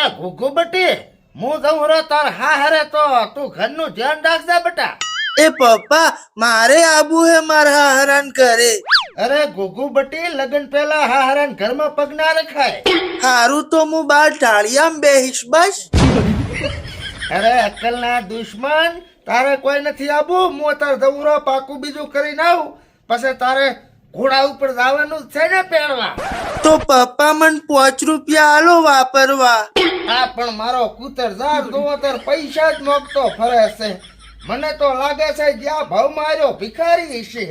અરે ઘુઘુબટી હું જઉં રે તાર હા હરે તો તું ઘરનું ધ્યાન રાખજે બેટા. એ પપ્પા મારે આબુ હે મારા હેરાન કરે અરે ઘુઘુબટી લગન પહેલા હા હરાન ઘરમાં પગ ના રખાય. હારું તો હું બાર ટાળિયામાં બેહીશ બસ. અરે અક્કલના દુશ્મન તારે કોઈ નથી આબુ હું તાર દવરો પાકું બીજું કરીને આવું. પછી તારે ઘોડા ઉપર જવાનું છે ને પહેરવા. તો પપ્પા મને પાંચ રૂપિયા આલો વાપરવા. આ પણ મારો કૂતર જાર દોતર પૈસા જ મોકતો ફરે છે. મને તો લાગે છે જ્યાં ભાવ માર્યો ભિખારી છે.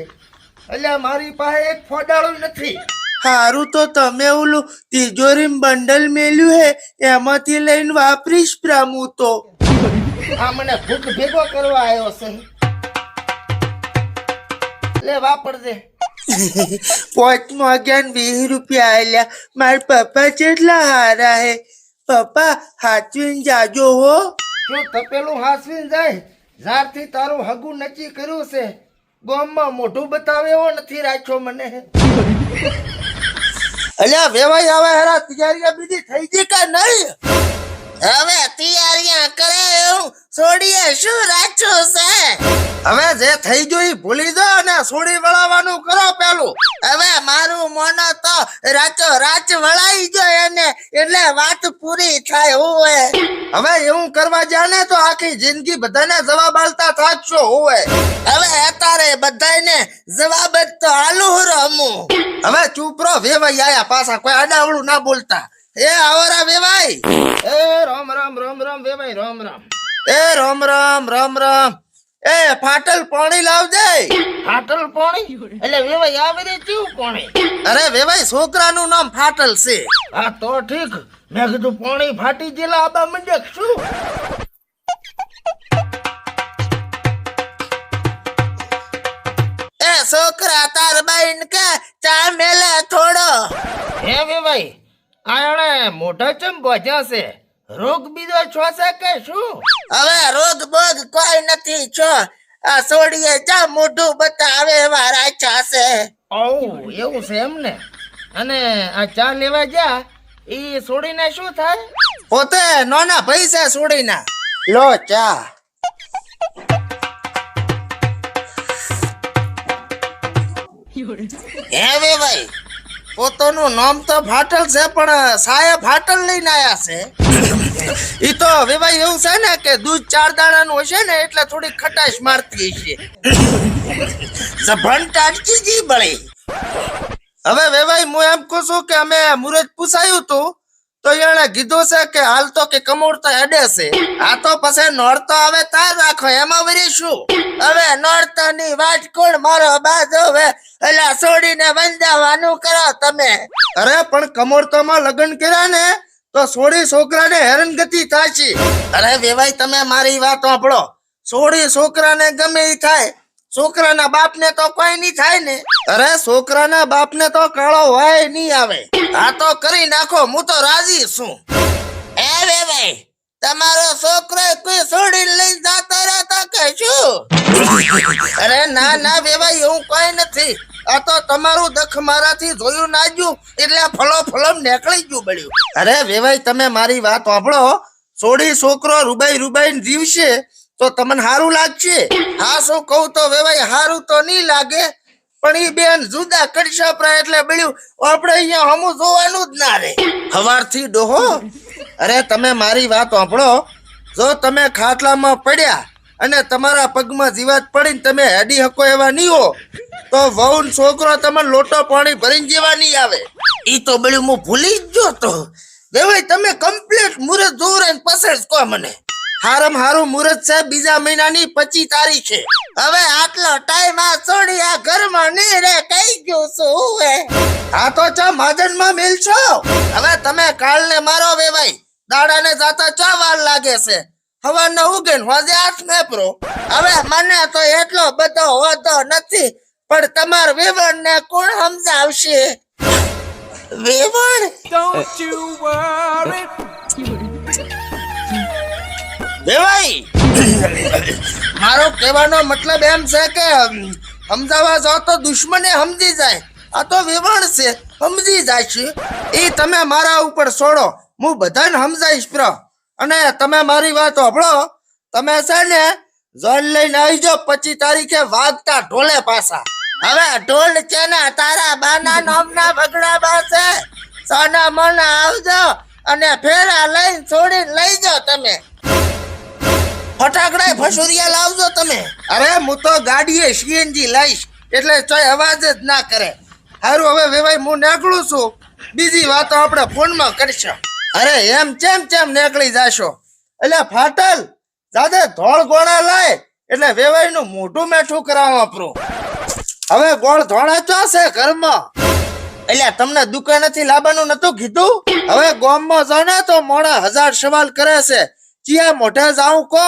એટલે મારી પાસે એક ફોડાળું નથી. હારું તો તમે ઓલું તિજોરી બંડલ મેલ્યું હે એમાંથી લઈને વાપરીશ પ્રામુ તો. આ મને ભૂખ ભેગો કરવા આવ્યો છે. લે વાપરજે. પોચમાં અગિયાર વીસ રૂપિયા આલ્યા. મારા પપ્પા જેટલા હારા હે. પપ્પા હાચવીને જાજો હો. જો તપેલું હાસવીને જાય જ્યારથી તારું હગું નક્કી કર્યું છે. ગોમમાં મોઢું બતાવે એવો નથી રાખ્યો મને. અલ્યા વેવાઈ આવે હેરા તૈયારી બીજી થઈ ગઈ કે નહીં? હવે તૈયારીયા કરે એવું છોડીએ શું રાખ્યું છે? હવે જે થઈ ગયું ભૂલી દો અને સોડી વળાવવાનું કરો પેલું. હવે મારું મોનો તો રાચો રાચ વળાઈ ગયો એને એટલે વાત પૂરી થાય હોવે. હવે એવું કરવા જાને તો આખી જિંદગી બધાને જવાબ આલતા થાકશો હોવે. હવે અત્યારે બધાને જવાબ જ તો આલુ રમું. હવે ચૂપ રહો વેવાઈ આયા પાછા કોઈ અડાવડું ના બોલતા. એ આવરા વેવાઈ એ રામ રામ રામ રામ વેવાઈ રામ રામ એ રામ રામ રામ રામ. એ ફાટલ પાણી લાવજે. ફાટલ પાણી? એટલે વેવાઈ આ બધે ચીવ પાણી? અરે વેવાઈ છોકરાનું નામ ફાટલ છે. હા તો ઠીક. મેં કીધું પાણી ફાટી ગયેલા આબા મંડક શું? એ છોકરા તાર બાઈન કે ચા મેલે થોડો. હે વેવાઈ આણે મોઢા ચમ બોજ્યા છે? રોગ બીજો છો છે કે શું? હવે રોગ બોગ કોઈ નથી છો. આ સોડીએ ચા મોઢું બતાવે એવા રાચા છે ઓ એવું છે એમ ને? અને આ ચા લેવા જા એ સોડીને શું થાય? પોતે નોના પૈસા સોડીના લો ચા. હે ભાઈ પોતાનું નામ તો ફાટલ છે પણ સાયા ફાટલ લઈને આયા છે. તો હવે ભાઈ એવું છે ને કે દૂધ ચાર દાણાનું હશે ને એટલે થોડી ખટાશ મારતી હશે. જભણ ટાટકી જી બળી. હવે વેવાઈ હું એમ કહું છું કે અમે મુરત પૂછાયું તું, તો એને કીધું છે કે હાલ તો કે કમોડતા હેડે છે. આ તો પછી નોરતો આવે તાર રાખો, એમાં વરી શું? હવે નોરતા ની વાટ કોણ મારો બાજુ હવે? એટલે છોડીને બંધાવાનું કરો તમે. અરે પણ કમોડતામાં લગ્ન કર્યા ને તો સોડી છોકરાને હેરાનગતિ છે અરે વેવાઈ, તમે મારી વાત સાંભળો. સોડી છોકરાને ગમે એ થાય. છોકરાના બાપને તો કોઈ નહીં થાય ને. અરે છોકરાના બાપને તો કાળો હોય નહીં આવે. આ તો કરી નાખો, હું તો રાજી છું. એ વે ભાઈ તમારો છોકરો કોઈ છોડીને લઈ જતો રહેતો કે શું? અરે ના ના વેવાઈ એવું કોઈ નથી. આ તો તમારું દખ મારાથી જોયું નાજ્યું એટલે ફલો ફલમ નીકળી ગયું બળ્યું. અરે વેવાઈ, તમે મારી વાત સાંભળો. છોડી છોકરો રૂબાઈ રૂબાઈ જીવશે તો તમને સારું લાગશે? હા, શું કહું તો વેવાઈ સારું તો નહીં લાગે, પણ એ બેન જુદા કરશા પ્રા એટલે બળ્યું, આપણે અહીંયા હમું જોવાનું જ ના રે હવારથી ડોહો. અરે તમે મારી વાત સાંભળો. જો તમે ખાટલામાં પડ્યા અને તમારા પગમાં જીવાત પડીને તમે હેડી હકો એવા નહીં હો. તો વહુન છોકરો તમે લોટો પાણી ભરીને જેવા નહીં આવે. ઈ તો બળ્યું હું ભૂલી જ ગયો તો. દેવાય તમે કમ્પ્લીટ મુરત ને પછી જ કહો મને. હારમ હારું મુરત છે બીજા મહિનાની પચી તારીખે. હવે આટલો ટાઈમ આ છોડી આ ઘરમાં નહીં રે કઈ ગયો શું હું આ તો ચા માજનમાં મિલ છો. હવે તમે કાલ ને મારો વેવાય દાડા ને જાતા ચા વાર લાગે છે. હવા ન ઉગે ને હોજે આઠ ને પ્રો હવે મને તો એટલો બધો હોતો નથી પણ તમાર વિવણ ને કોણ સમજાવશે? વેવણ ડોન્ટ યુ વરી દેવાઈ! મારો કહેવાનો મતલબ એમ છે કે સમજાવવા જાઓ તો દુશ્મને સમજી જાય આ તો વિવણ છે સમજી જાય છે. એ તમે મારા ઉપર છોડો હું બધાને સમજાઈશ પ્રો. અને તમે મારી વાત સાંભળો, તમે છે ને જોન લઈને આવી જાઓ પચીસ તારીખે વાગતા ઢોલે પાછા. હવે ઢોલ છે ને તારા બાના નામના બગડા પાસે સોના મોના આવજો અને ફેરા લઈને છોડીને લઈ જાઓ તમે. ફટાકડા ફસુરિયા લાવજો તમે. અરે હું તો ગાડીએ સીએનજી લઈશ, એટલે ચોય અવાજ જ ના કરે. સારું હવે વેવાય હું નીકળું છું. બીજી વાતો આપણે ફોનમાં કરશું. અરે એમ ચેમ ચેમ નીકળી જાશો? એટલે ફાટલ દાદા ધોળ ગોળા લાય, એટલે વેવાઈ નું મોઢું મેઠું કરાવવા વાપરું હવે ગોળ ધોળા ચો છે ઘરમાં? એટલે તમને દુકાનેથી લાવવાનું નતું કીધું? હવે ગોમમાં ને તો મોડા હજાર સવાલ કરે છે. ચિયા મોઢે જાઉં કો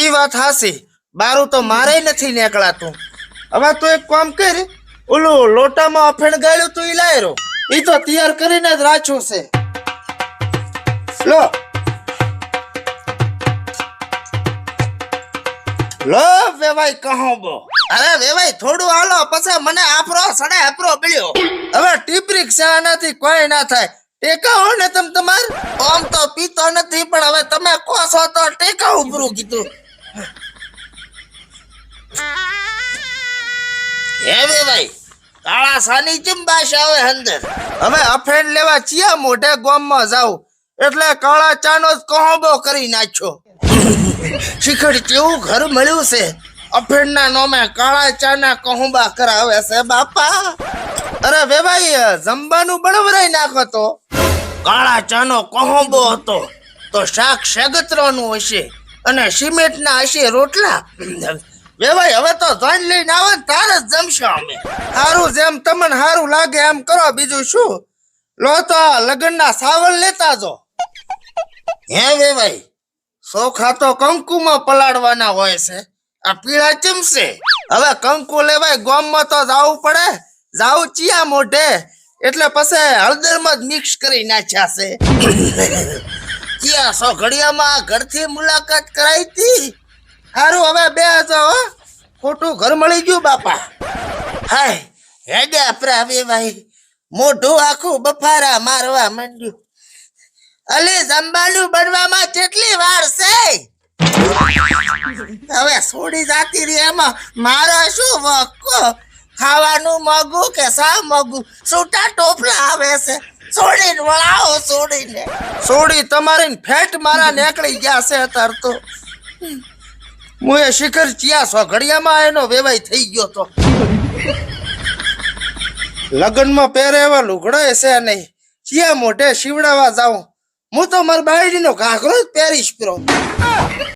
ઈ વાત હાસી. બારું તો મારે નથી નીકળાતું. હવે તું એક કામ કર, ઓલું લોટામાં અફેણ ગાળ્યું તું ઈ લાયરો ઈ તો તૈયાર કરીને જ રાખ્યું છે. લો લો વેવાઈ કહો બો અરે વેવાઈ થોડું હાલો પછી મને આપરો સડે આપરો મળ્યો હવે ટીપરીક શાનાથી કોઈ ના થાય. ટેકા હો ને તમ તમાર. ઓમ તો પીતો નથી પણ હવે તમે કહો છો તો ટેકા ઉભરું કીધું. હે વેવાઈ કાળા સાની ચિંબાશ આવે અંદર. હવે અફેન લેવા ચિયા મોઢે ગોમમાં જાવ એટલે કાળા ચાનો કહોબો કરી નાખ્યો. શિખર કેવું ઘર મળ્યું છે. અફેણના નોમે કાળા ચાના કહુંબા કરાવે છે, બાપા. અરે વેભાઈ જમવાનું બળવરાઈ નાખો તો કાળા ચાનો કહુંબો હતો. તો શાક શેગત્રોનું હશે અને સિમેન્ટના હશે રોટલા. વેભાઈ હવે તો ધન લઈને આવે ને, તારે જ જમશો અમે. સારું જેમ તમને સારું લાગે એમ કરો, બીજું શું? લો તો લગ્નના સાવલ લેતા જો. હે વેભાઈ સોખા તો કંકુમાં પલાળવાના હોય છે. આ પીળા ચમશે. હવે કંકુ લેવાય, ગોમમાં તો જાવું પડે. જાવું ચિયા મોઢે. એટલે પછી હળદરમાં જ મિક્સ કરી નાખ્યા છે. ચિયા સો ઘડિયામાં ઘરથી મુલાકાત કરાઈ હતી. સારું હવે બે હો. ખોટું ઘર મળી ગયું, બાપા. હાય, હેડે આપણે આવી ભાઈ. મોઢું આખું બફારા મારવા માંડ્યું. અલી જમવાનું બનવામાં કેટલી વાર છે? હવે છોડી જાતી રહી, એમાં મારો શું વકો ખાવાનું મગુ કે સા મગુ? છૂટા ટોપલા આવે છે. છોડીને વળાવો છોડીને છોડી તમારી ફેટ મારા નીકળી ગયા છે અત્યારે તો. હું એ શિખર ચિયા છો, ઘડિયામાં એનો વેવાય થઈ ગયો તો. લગ્નમાં પહેરેવા લુગડો છે નહીં. ચિયા મોઢે શીવડાવા જાઉં. હું તો મારી બાયડીનો ઘાઘરો જ પહેરીશ પ્રો